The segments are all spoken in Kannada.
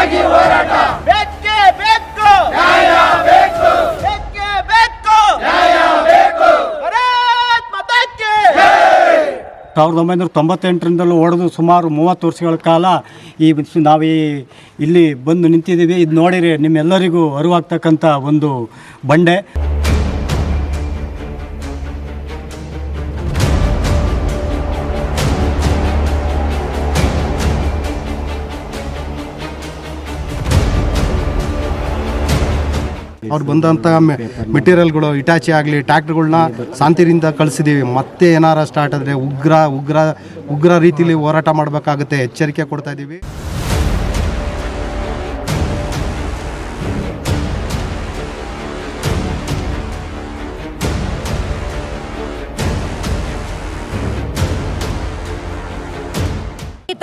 ನ್ಯಾಯಕ್ಕಾಗಿ ಹೋರಾಟ. ಬೆಕ್ಕೆ ಬೆಕ್ಕು. ನ್ಯಾಯ ಬೇಕು. ಬೆಕ್ಕೆ ಬೆಕ್ಕು. ನ್ಯಾಯ ಬೇಕು. ಭಾರತ್ ಮಾತಾಕ್ಕೆ. ಸಾವಿರದ ಒಂಬೈನೂರ ತೊಂಬತ್ತೆಂಟರಿಂದಲೂ ಹೊಡೆದು ಸುಮಾರು ಮೂವತ್ತು ವರ್ಷಗಳ ಕಾಲ ಈ ನಾವು ಈ ಇಲ್ಲಿ ಬಂದು ನಿಂತಿದ್ದೀವಿ. ಇದು ನೋಡಿರಿ ನಿಮ್ಮೆಲ್ಲರಿಗೂ ಅರಿವಾಗ್ತಕ್ಕಂಥ ಒಂದು ಬಂಡೆ. ಅವ್ರು ಬಂದಂಥ ಮೆಟೀರಿಯಲ್ಗಳು, ಇಟಾಚಿ ಆಗಲಿ ಟ್ಯಾಕ್ಟ್ರುಗಳ್ನ ಶಾಂತಿರಿಂದ ಕಳಿಸಿದ್ದೀವಿ ಮತ್ತೆ ಏನಾರ ಸ್ಟಾರ್ಟ್ ಆದರೆ ಉಗ್ರ ಉಗ್ರ ಉಗ್ರ ರೀತಿಲಿ ಹೋರಾಟ ಮಾಡಬೇಕಾಗುತ್ತೆ. ಎಚ್ಚರಿಕೆ ಕೊಡ್ತಾ ಇದ್ದೀವಿ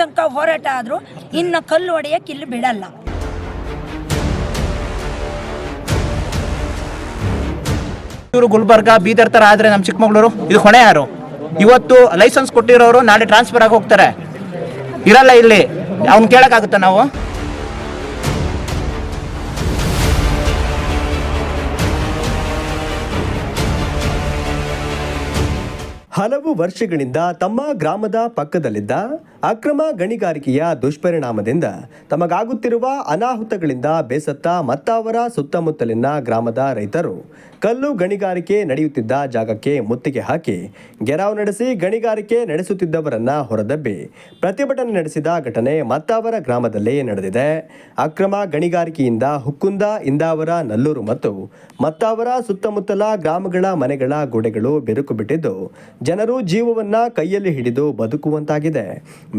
ತನಕ ಹೋರಾಟ ಆದರೂ ಇನ್ನು ಕಲ್ಲು ಹೊಡೆಯಕ್ಕೆ ಇಲ್ಲಿ ಬಿಡಲ್ಲ. ಇವರು ಗುಲ್ಬರ್ಗ, ಬೀದರ್ ತರ ಆದ್ರೆ ನಮ್ಮ ಚಿಕ್ಕಮಗಳೂರು, ಇದು ಹೊಣೆ ಯಾರು? ಇವತ್ತು ಲೈಸೆನ್ಸ್ ಕೊಟ್ಟಿರೋರು ನಾಳೆ ಟ್ರಾನ್ಸ್ಫರ್ ಆಗಿ ಹೋಗ್ತಾರೆ. ಇರಲ್ಲ ಇಲ್ಲಿ. ಅವ್ನು ಕೇಳೋಕ್ಕಾಗುತ್ತಾ ನಾವು? ಹಲವು ವರ್ಷಗಳಿಂದ ತಮ್ಮ ಗ್ರಾಮದ ಪಕ್ಕದಲ್ಲಿದ್ದ ಅಕ್ರಮ ಗಣಿಗಾರಿಕೆಯ ದುಷ್ಪರಿಣಾಮದಿಂದ ತಮಗಾಗುತ್ತಿರುವ ಅನಾಹುತಗಳಿಂದ ಬೇಸತ್ತ ಮತ್ತಾವರ ಸುತ್ತಮುತ್ತಲಿನ ಗ್ರಾಮದ ರೈತರು ಕಲ್ಲು ಗಣಿಗಾರಿಕೆ ನಡೆಯುತ್ತಿದ್ದ ಜಾಗಕ್ಕೆ ಮುತ್ತಿಗೆ ಹಾಕಿ ಗೆರಾವ್ ನಡೆಸಿ ಗಣಿಗಾರಿಕೆ ನಡೆಸುತ್ತಿದ್ದವರನ್ನ ಹೊರದಬ್ಬಿ ಪ್ರತಿಭಟನೆ ನಡೆಸಿದ ಘಟನೆ ಮತ್ತಾವರ ಗ್ರಾಮದಲ್ಲಿ ನಡೆದಿದೆ. ಅಕ್ರಮ ಗಣಿಗಾರಿಕೆಯಿಂದ ಹುಕ್ಕುಂದ ಇಂದಾವರ ನಲ್ಲೂರು ಮತ್ತು ಮತ್ತಾವರ ಸುತ್ತಮುತ್ತಲ ಗ್ರಾಮಗಳ ಮನೆಗಳ ಗೋಡೆಗಳು ಬಿರುಕು ಬಿಟ್ಟಿದ್ದು ಜನರು ಜೀವವನ್ನ ಕೈಯಲ್ಲಿ ಹಿಡಿದು ಬದುಕುವಂತಾಗಿದೆ.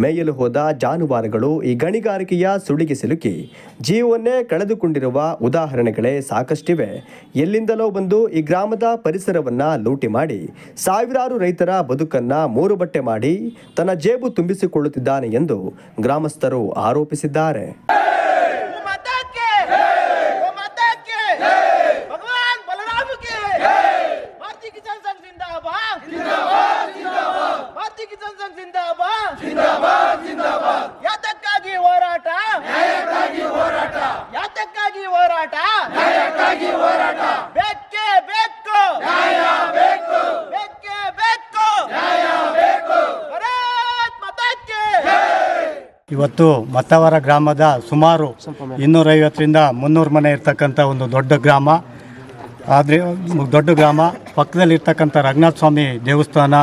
ಮೇಯಲು ಹೋದ ಜಾನುವಾರುಗಳು ಈ ಗಣಿಗಾರಿಕೆಯ ಸುಳಿಗೆ ಸಿಲುಕಿ, ಜೀವವನ್ನೇ ಕಳೆದುಕೊಂಡಿರುವ ಉದಾಹರಣೆಗಳೇ ಸಾಕಷ್ಟಿವೆ. ಎಲ್ಲಿಂದಲೋ ಬಂದು ಈ ಗ್ರಾಮದ ಪರಿಸರವನ್ನ ಲೂಟಿ ಮಾಡಿ, ಸಾವಿರಾರು ರೈತರ ಬದುಕನ್ನ ಮೂರು ಬಟ್ಟೆ ಮಾಡಿ ತನ್ನ ಜೇಬು ತುಂಬಿಸಿಕೊಳ್ಳುತ್ತಿದ್ದಾನೆ ಎಂದು ಗ್ರಾಮಸ್ಥರು ಆರೋಪಿಸಿದ್ದಾರೆ. ಇವತ್ತು ಮತ್ತವರ ಗ್ರಾಮದ ಸುಮಾರು ಇನ್ನೂರೈವತ್ತರಿಂದ ಮುನ್ನೂರು ಮನೆ ಇರ್ತಕ್ಕಂಥ ಒಂದು ದೊಡ್ಡ ಗ್ರಾಮ. ಆದರೆ, ದೊಡ್ಡ ಗ್ರಾಮ, ಪಕ್ಕದಲ್ಲಿರ್ತಕ್ಕಂಥ ರಂಗನಾಥ ಸ್ವಾಮಿ ದೇವಸ್ಥಾನ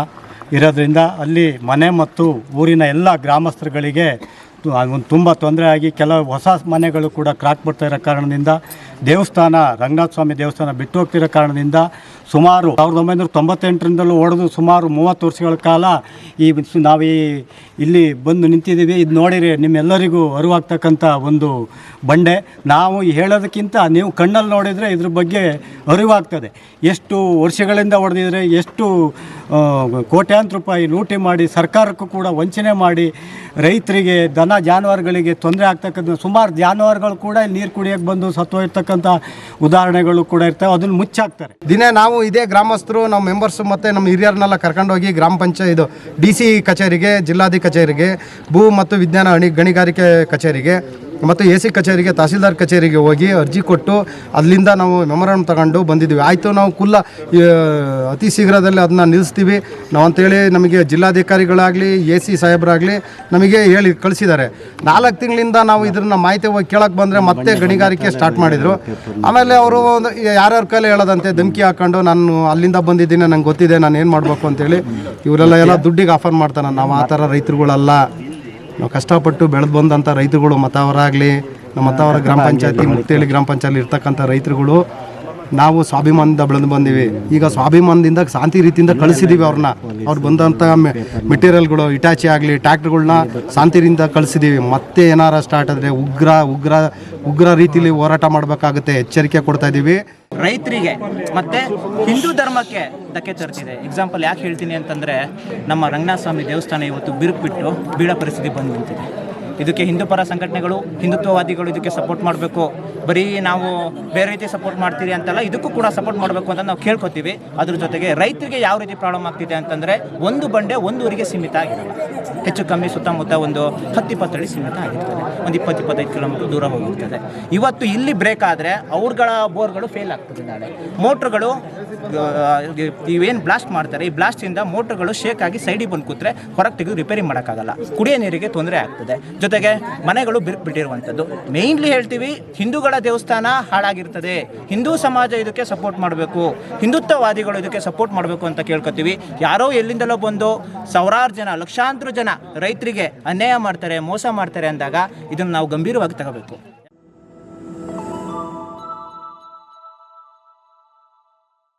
ಇರೋದ್ರಿಂದ ಅಲ್ಲಿ ಮನೆ ಮತ್ತು ಊರಿನ ಎಲ್ಲ ಗ್ರಾಮಸ್ಥರುಗಳಿಗೆ ಒಂದು ತುಂಬ ತೊಂದರೆ ಆಗಿ ಕೆಲವು ಹೊಸ ಮನೆಗಳು ಕೂಡ ಕ್ರಾಕ್ ಬರ್ತಾ ಇರೋ ಕಾರಣದಿಂದ ದೇವಸ್ಥಾನ ರಂಗನಾಥ ಸ್ವಾಮಿ ದೇವಸ್ಥಾನ ಬಿಟ್ಟು ಹೋಗ್ತಿರೋ ಕಾರಣದಿಂದ ಸುಮಾರು ಸಾವಿರದ ಒಂಬೈನೂರ ತೊಂಬತ್ತೆಂಟರಿಂದಲೂ ಹೊಡೆದು ಸುಮಾರು ಮೂವತ್ತು ವರ್ಷಗಳ ಕಾಲ ಈ ನಾವು ಈ ಇಲ್ಲಿ ಬಂದು ನಿಂತಿದ್ದೀವಿ. ಇದು ನೋಡಿರಿ ನಿಮ್ಮೆಲ್ಲರಿಗೂ ಅರಿವಾಗ್ತಕ್ಕಂಥ ಒಂದು ಬಂಡೆ. ನಾವು ಹೇಳೋದಕ್ಕಿಂತ ನೀವು ಕಣ್ಣಲ್ಲಿ ನೋಡಿದರೆ ಇದ್ರ ಬಗ್ಗೆ ಅರಿವಾಗ್ತದೆ. ಎಷ್ಟು ವರ್ಷಗಳಿಂದ ಹೊಡೆದಿದ್ರೆ ಎಷ್ಟು ಕೋಟ್ಯಾಂತರ ರೂಪಾಯಿ ಲೂಟಿ ಮಾಡಿ ಸರ್ಕಾರಕ್ಕೂ ಕೂಡ ವಂಚನೆ ಮಾಡಿ ರೈತರಿಗೆ ದನ ಜಾನುವಾರುಗಳಿಗೆ ತೊಂದರೆ ಆಗ್ತಕ್ಕಂಥ ಸುಮಾರು ಜಾನುವಾರುಗಳು ಕೂಡ ನೀರು ಕುಡಿಯೋಕೆ ಬಂದು ಸತ್ತೋಗಿರ್ತಕ್ಕಂಥ ಉದಾಹರಣೆಗಳು ಕೂಡ ಇರ್ತವೆ. ಅದನ್ನು ಮುಚ್ಚಾಕ್ತಾರೆ. ದಿನೇ ನಾವು ಇದೇ ಗ್ರಾಮಸ್ಥರು, ನಮ್ಮ ಮೆಂಬರ್ಸು ಮತ್ತು ನಮ್ಮ ಹಿರಿಯರನ್ನೆಲ್ಲ ಕರ್ಕೊಂಡೋಗಿ ಗ್ರಾಮ ಪಂಚಾಯತ್, ಇದು ಡಿ ಸಿ ಕಚೇರಿಗೆ ಜಿಲ್ಲಾಧಿ ಕಚೇರಿಗೆ ಭೂ ಮತ್ತು ವಿಜ್ಞಾನ ಗಣಿಗಾರಿಕೆ ಕಚೇರಿಗೆ ಮತ್ತು ಎ ಸಿ ಕಚೇರಿಗೆ, ತಹಸೀಲ್ದಾರ್ ಕಚೇರಿಗೆ ಹೋಗಿ ಅರ್ಜಿ ಕೊಟ್ಟು ಅಲ್ಲಿಂದ ನಾವು ಮೆಮೊರಂ ತಗೊಂಡು ಬಂದಿದ್ದೀವಿ ಆಯಿತು, ನಾವು ಕುಲ್ಲ ಅತಿ ಶೀಘ್ರದಲ್ಲಿ ಅದನ್ನ ನಿಲ್ಲಿಸ್ತೀವಿ. ನಾವು ಅಂತೇಳಿ ನಮಗೆ ಜಿಲ್ಲಾಧಿಕಾರಿಗಳಾಗಲಿ, ಎ ಸಿ ಸಾಹೇಬರಾಗಲಿ ನಮಗೆ ಹೇಳಿ ಕಳಿಸಿದ್ದಾರೆ. ನಾಲ್ಕು ತಿಂಗಳಿಂದ ನಾವು ಇದನ್ನ ಮಾಹಿತಿ ಹೋಗಿ ಕೇಳಕ್ಕೆ ಬಂದರೆ ಮತ್ತೆ ಗಣಿಗಾರಿಕೆ ಸ್ಟಾರ್ಟ್ ಮಾಡಿದರು. ಆಮೇಲೆ ಅವರು ಒಂದು, ಯಾರ್ಯಾರ ಕೈಲಿ ಹೇಳೋದಂತೆ ಧಮಕಿ ಹಾಕೊಂಡು ನಾನು ಅಲ್ಲಿಂದ ಬಂದಿದ್ದೀನಿ, ನಂಗೆ ಗೊತ್ತಿದೆ, ನಾನು ಏನು ಮಾಡಬೇಕು ಅಂತೇಳಿ ಇವರೆಲ್ಲ ಎಲ್ಲ ದುಡ್ಡಿಗೆ ಆಫರ್ ಮಾಡ್ತಾನೆ ನಾವು ಆ ಥರ ರೈತರುಗಳಲ್ಲ. ನಾವು ಕಷ್ಟಪಟ್ಟು ಬೆಳೆದು ಬಂದಂಥ ರೈತರುಗಳು ಮತ್ತವರಾಗಲಿ ನಮ್ಮ ಮತ್ತವರ ಗ್ರಾಮ ಪಂಚಾಯತಿ ಮುಕ್ತೇಳಿ ಗ್ರಾಮ ಪಂಚಾಯತಿ ಇರ್ತಕ್ಕಂಥ ರೈತರುಗಳು ನಾವು ಸ್ವಾಭಿಮಾನದಿಂದ ಬೆಳೆದು ಬಂದೀವಿ. ಈಗ ಸ್ವಾಭಿಮಾನದಿಂದ ಶಾಂತಿ ರೀತಿಯಿಂದ ಕಳಿಸಿದ್ದೀವಿ ಅವ್ರನ್ನ. ಅವ್ರು ಬಂದಂಥ ಮೆಟೀರಿಯಲ್ಗಳು, ಇಟಾಚಿ ಆಗಲಿ ಟ್ಯಾಕ್ಟ್ರುಗಳ್ನ ಶಾಂತಿಯಿಂದ ಕಳಿಸಿದ್ದೀವಿ ಮತ್ತೆ ಏನಾರ ಸ್ಟಾರ್ಟ್ ಆದರೆ ಉಗ್ರ ಉಗ್ರ ಉಗ್ರ ರೀತಿಲಿ ಹೋರಾಟ ಮಾಡಬೇಕಾಗುತ್ತೆ. ಎಚ್ಚರಿಕೆ ಕೊಡ್ತಾ ಇದ್ದೀವಿ ರೈತರಿಗೆ, ಮತ್ತೆ ಹಿಂದೂ ಧರ್ಮಕ್ಕೆ ಧಕ್ಕೆ ತರ್ತಿದೆ. ಎಕ್ಸಾಂಪಲ್ ಯಾಕೆ ಹೇಳ್ತೀನಿ ಅಂತಂದ್ರೆ, ನಮ್ಮ ರಂಗನಾಥ ಸ್ವಾಮಿ ದೇವಸ್ಥಾನ ಇವತ್ತು ಬಿರುಕು ಬಿಟ್ಟು ಬೀಳ ಪರಿಸ್ಥಿತಿ ಬಂದು ಇದಕ್ಕೆ ಹಿಂದೂ ಪರ ಸಂಘಟನೆಗಳು, ಹಿಂದುತ್ವವಾದಿಗಳು ಇದಕ್ಕೆ ಸಪೋರ್ಟ್ ಮಾಡಬೇಕು. ಬರೀ ನಾವು ಬೇರೆ ರೀತಿ ಸಪೋರ್ಟ್ ಮಾಡ್ತೀರಿ ಅಂತಲ್ಲ, ಇದಕ್ಕೂ ಕೂಡ ಸಪೋರ್ಟ್ ಮಾಡಬೇಕು ಅಂತ ನಾವು ಕೇಳ್ಕೊತೀವಿ. ಅದ್ರ ಜೊತೆಗೆ ರೈತರಿಗೆ ಯಾವ ರೀತಿ ಪ್ರಾಬ್ಲಮ್ ಆಗ್ತಿದೆ ಅಂತಂದರೆ, ಒಂದು ಬಂಡೆ ಒಂದು ಊರಿಗೆ ಸೀಮಿತ ಆಗಿರಲ್ಲ. ಹೆಚ್ಚು ಕಮ್ಮಿ ಸುತ್ತಮುತ್ತ ಒಂದು ಹತ್ತು ಇಪ್ಪತ್ತಡಿ ಸೀಮಿತ ಆಗಿರ್ತದೆ. ಒಂದು ಇಪ್ಪತ್ತು ಇಪ್ಪತ್ತೈದು ಕಿಲೋಮೀಟರ್ ದೂರ ಹೋಗಿರ್ತದೆ. ಇವತ್ತು ಇಲ್ಲಿ ಬ್ರೇಕ್ ಆದರೆ ಅವ್ರಗಳ ಬೋರ್ಗಳು ಫೇಲ್ ಆಗ್ತದೆ ನಾಳೆ. ಮೋಟ್ರುಗಳು ಇವೇನು ಬ್ಲಾಸ್ಟ್ ಮಾಡ್ತಾರೆ, ಈ ಬ್ಲಾಸ್ಟಿಂದ ಮೋಟ್ರುಗಳು ಶೇಕ್ ಆಗಿ ಸೈಡಿಗೆ ಬಂದು ಕೂತ್ರೆ ಹೊರಗೆ ತೆಗೆದು ರಿಪೇರಿ ಮಾಡೋಕ್ಕಾಗಲ್ಲ. ಕುಡಿಯೋ ನೀರಿಗೆ ತೊಂದರೆ ಆಗ್ತದೆ. ಜೊತೆಗೆ ಮನೆಗಳು ಬಿರುಕು ಬಿಟ್ಟಿರುವಂಥದ್ದು. ಮೇಯ್ನ್ಲಿ ಹೇಳ್ತೀವಿ, ಹಿಂದೂಗಳ ದೇವಸ್ಥಾನ ಹಾಳಾಗಿರ್ತದೆ. ಹಿಂದೂ ಸಮಾಜ ಇದಕ್ಕೆ ಸಪೋರ್ಟ್ ಮಾಡಬೇಕು. ಹಿಂದುತ್ವವಾದಿಗಳು ಇದಕ್ಕೆ ಸಪೋರ್ಟ್ ಮಾಡಬೇಕು ಅಂತ ಕೇಳ್ಕೊತೀವಿ. ಯಾರೋ ಎಲ್ಲಿಂದಲೋ ಬಂದು ಸಾವಿರಾರು ಜನ, ಲಕ್ಷಾಂತರ ಜನ ರೈತರಿಗೆ ಅನ್ಯಾಯ ಮಾಡ್ತಾರೆ, ಮೋಸ ಮಾಡ್ತಾರೆ ಅಂದಾಗ ಇದನ್ನು ನಾವು ಗಂಭೀರವಾಗಿ ತಗೋಬೇಕು.